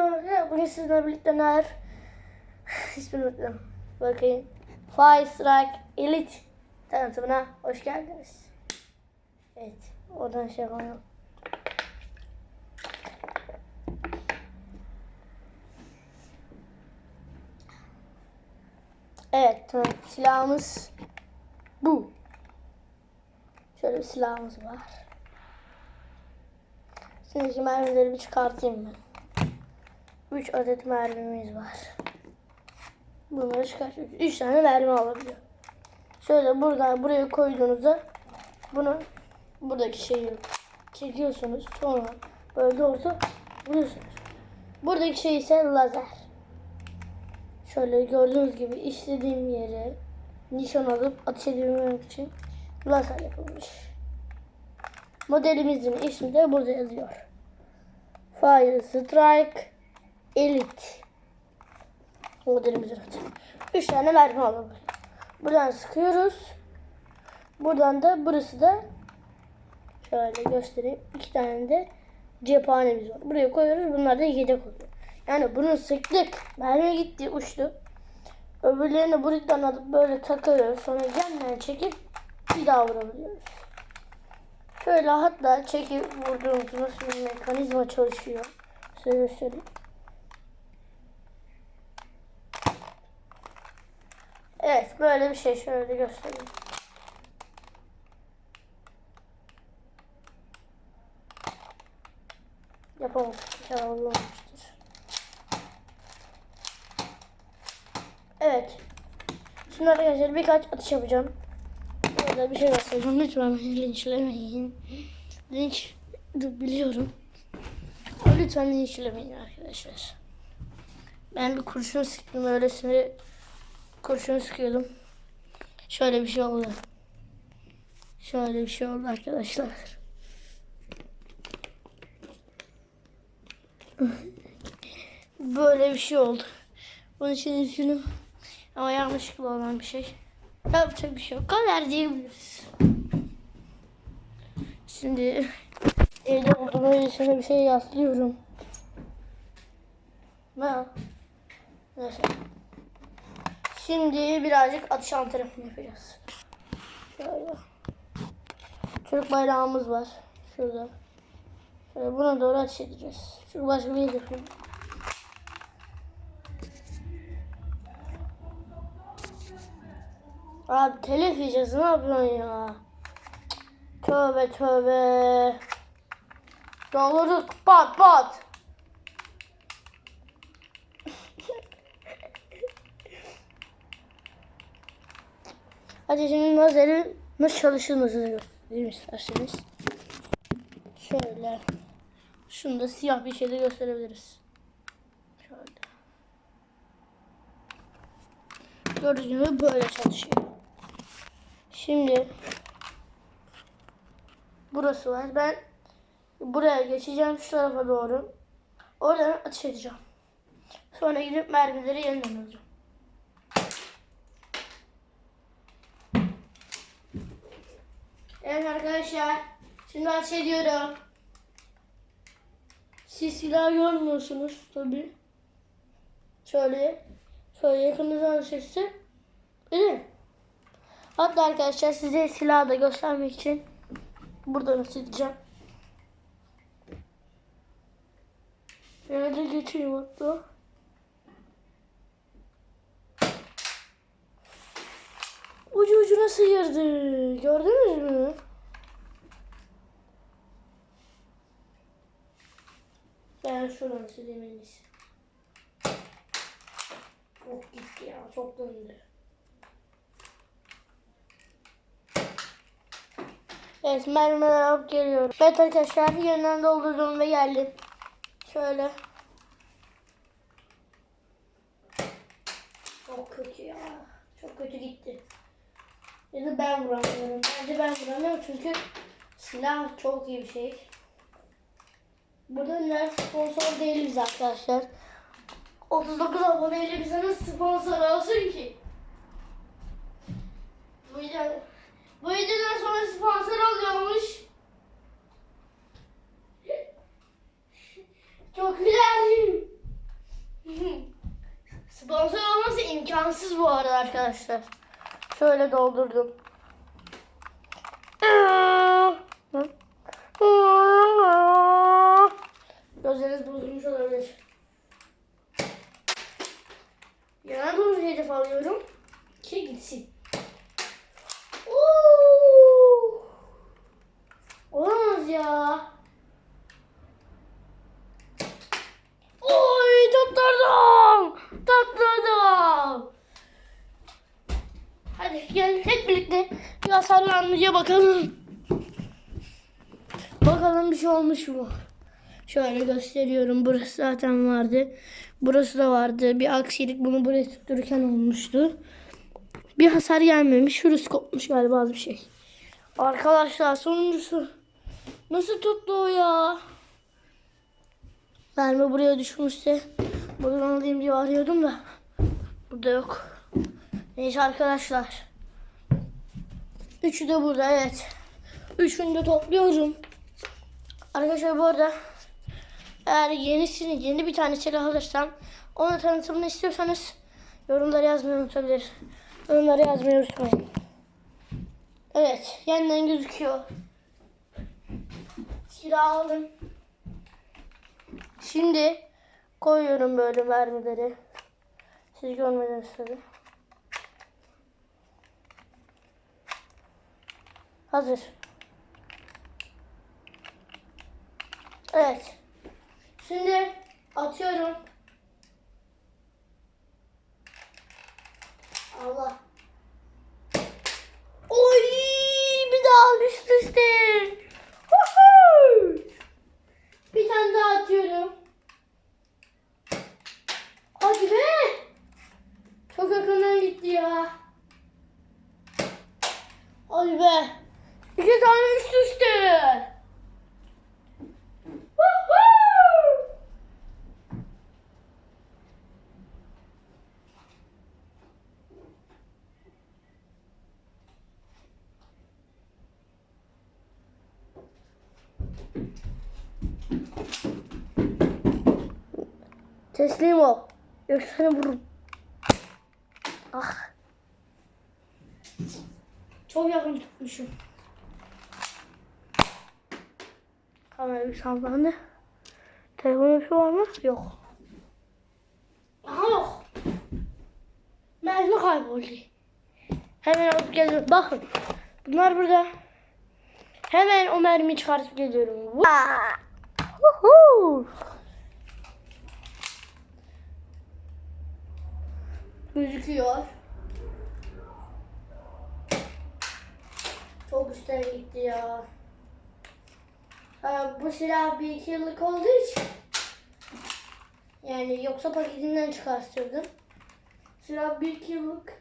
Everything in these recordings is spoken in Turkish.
orada. Bugün sizinle birlikte neler? İsmini unuttum. Bakayım. Fire Strike Elite tanıtımına hoş geldiniz. Evet. Oradan şey yapalım. Evet. Tamam. Silahımız bu. Şöyle bir silahımız var. Şimdi mermileri bir çıkartayım ben. 3 adet mermimiz var. Bunları çıkartıyoruz. 3 tane mermi alabiliyor. Şöyle buradan buraya koyduğunuzda bunu buradaki şeyi çekiyorsunuz. Sonra böyle orta vuruyorsunuz. Buradaki şey ise lazer. Şöyle gördüğünüz gibi istediğim yere nişan alıp ateş edebilmek için lazer yapılmış. Modelimizin ismi de burada yazıyor. Fire Strike Elite. Modelimizin adı. 3 tane mermi alalım. Buradan sıkıyoruz. Buradan da burası da şöyle göstereyim. İki tane de cephanemiz var. Buraya koyuyoruz. Bunlar da yedek oluyor. Yani bunu sıktık. Mermi gitti uçtu. Öbürlerini buradan alıp böyle takıyoruz. Sonra yandan çekip bir daha vurabiliyoruz. Şöyle hatta çekip vurduğumuz nasıl bir mekanizma çalışıyor. Size göstereyim. Evet böyle bir şey şöyle göstereyim. Olmamıştır. Evet. Şimdi arkadaşlar birkaç atış yapacağım. Burada bir şey göstereceğim. Lütfen linçlemeyin. Linç biliyorum. Ama Lütfen linçlemeyin arkadaşlar. Ben bir kurşun sıktım öylesine kurşun sıkıyordum. Şöyle bir şey oldu. Şöyle bir şey oldu arkadaşlar. Böyle bir şey oldu. Bunun için üzgünüm. Ama yanlışlıkla olan bir şey. Yapacak bir şey yok. Kader diyebiliriz. Şimdi evde olduğum öylesine bir şey yaslıyorum. Ne? Neyse. Şimdi birazcık atış antrenmanı yapacağız. Şöyle. Türk bayrağımız var. Şurada. Şöyle buna doğru ateş edeceğiz. Şu başka bir yapayım. Abi telef yiyeceğiz ne yapıyorsun ya? Tövbe tövbe. Doldurduk pat pat. Şimdi lazeri nasıl çalıştığımızı göstereyim isterseniz. Şöyle. Şunu da siyah bir şeyde gösterebiliriz. Şöyle. Gördüğünüz gibi böyle çalışıyor. Şimdi burası var. Ben buraya geçeceğim şu tarafa doğru. Oradan ateş edeceğim. Sonra gidip mermileri yeniden alacağım. Evet arkadaşlar. Şimdi ediyorum. Siz silah görmüyorsunuz tabi. Şöyle. Şöyle yakınızdan. Değil mi? Hatta arkadaşlar size silahı da göstermek için buradan edeceğim. Şöyle geçeyim hatta. Sıyırdı. Gördünüz mü? Ben şuradan sileyim. Çok gitti ya. Çok döndü. Evet mermiler alıp geliyorum. Evet arkadaşlar yeniden doldurdum ve geldim. Şöyle. Çok kötü ya. Çok kötü gitti. Ya da ben vuramıyorum. Bence ben vuramıyorum çünkü silah çok iyi bir şey. Burada neler sponsor değiliz arkadaşlar. 39 aboneyle bize nasıl sponsor olsun ki? Bu video, bu videodan sonra sponsor oluyormuş. Çok güzel. Sponsor olması imkansız bu arada arkadaşlar. Şöyle doldurdum. Gözleriniz bozulmuş olabilir. Yana doğru hedef alıyorum ki gitsin. Oo! Olamaz ya. Oy tattırdım. Tattırdım. Hadi gel hep birlikte bir hasarlanmaya bakalım. Bakalım bir şey olmuş mu? Şöyle gösteriyorum. Burası zaten vardı. Burası da vardı. Bir aksilik bunu buraya tuttururken olmuştu. Bir hasar gelmemiş. Şurası kopmuş galiba bir şey. Arkadaşlar sonuncusu. Nasıl tuttu o ya? Mermi buraya düşmüşse buradan alayım diye arıyordum da burada yok. Neyse arkadaşlar. Üçü de burada evet. Üçünü de topluyorum. Arkadaşlar bu arada eğer yenisini yeni bir tane silah alırsam onu tanıtımını istiyorsanız yorumlara yazmayı unutabilir. Yorumlara yazmayı unutmayın. Evet yeniden gözüküyor. Silah aldım. Şimdi koyuyorum böyle mermileri. Siz görmediniz tabi. Hazır. Evet. Şimdi atıyorum. Allah. Oy! Bir daha üst üste. Woohoo! Bir tane daha atıyorum. Hadi be. Çok yakından gitti ya. Hadi be. İki tane üst üste. Woohoo! Teslim ol. Yoksa seni vururum. Ah. Çok yakın tutmuşum. Kamera bir sallandı. Telefonun şey var mı? Yok. Aha yok. Mermi kayboldu. Hemen alıp geliyorum. Bakın. Bunlar burada. Hemen o mermiyi çıkartıp geliyorum. Woohoo! Gözüküyor. Çok üstten gitti ya. Ha, bu silah bir iki yıllık olduğu için yani yoksa paketinden çıkartırdım. Silah bir iki yıllık.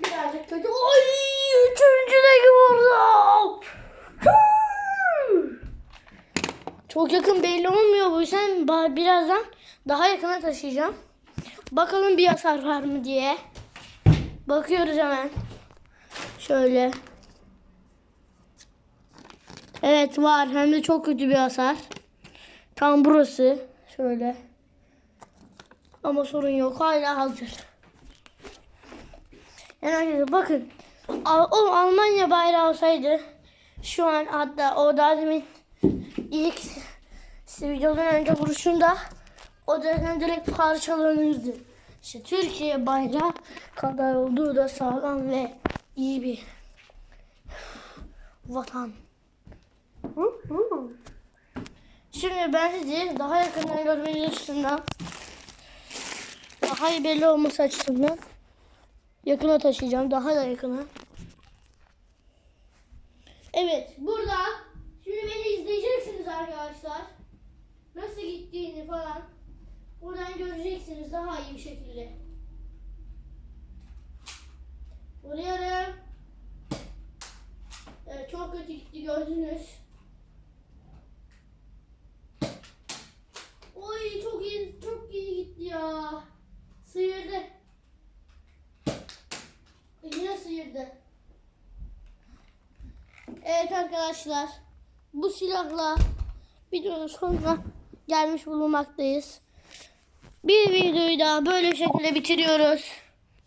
Birazcık kötü. Oy! Üçüncü de vurdum. Çok yakın belli olmuyor bu yüzden birazdan daha yakına taşıyacağım. Bakalım bir hasar var mı diye. Bakıyoruz hemen. Şöyle. Evet var. Hem de çok kötü bir hasar. Tam burası. Şöyle. Ama sorun yok. Hala hazır. Yani arkadaşlar bakın. Al- O Almanya bayrağı olsaydı şu an hatta o daha demin ilk videodan önce vuruşunda o da direkt parçalanırdı. İşte Türkiye bayrağı kadar olduğu da sağlam ve iyi bir vatan. Şimdi ben sizi daha yakından görmeniz açısından daha iyi belli olması açısından yakına taşıyacağım. Daha da yakına. Evet burada şimdi beni izleyeceksiniz arkadaşlar. Nasıl gittiğini falan buradan göreceksiniz daha iyi bir şekilde. Vuruyorum. Evet çok kötü gitti gördünüz. Oy çok iyi çok iyi gitti ya. Sıyırdı. Yine sıyırdı. Evet arkadaşlar. Bu silahla videonun sonuna gelmiş bulunmaktayız. Bir videoyu daha böyle şekilde bitiriyoruz.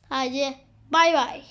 Hadi bay bay.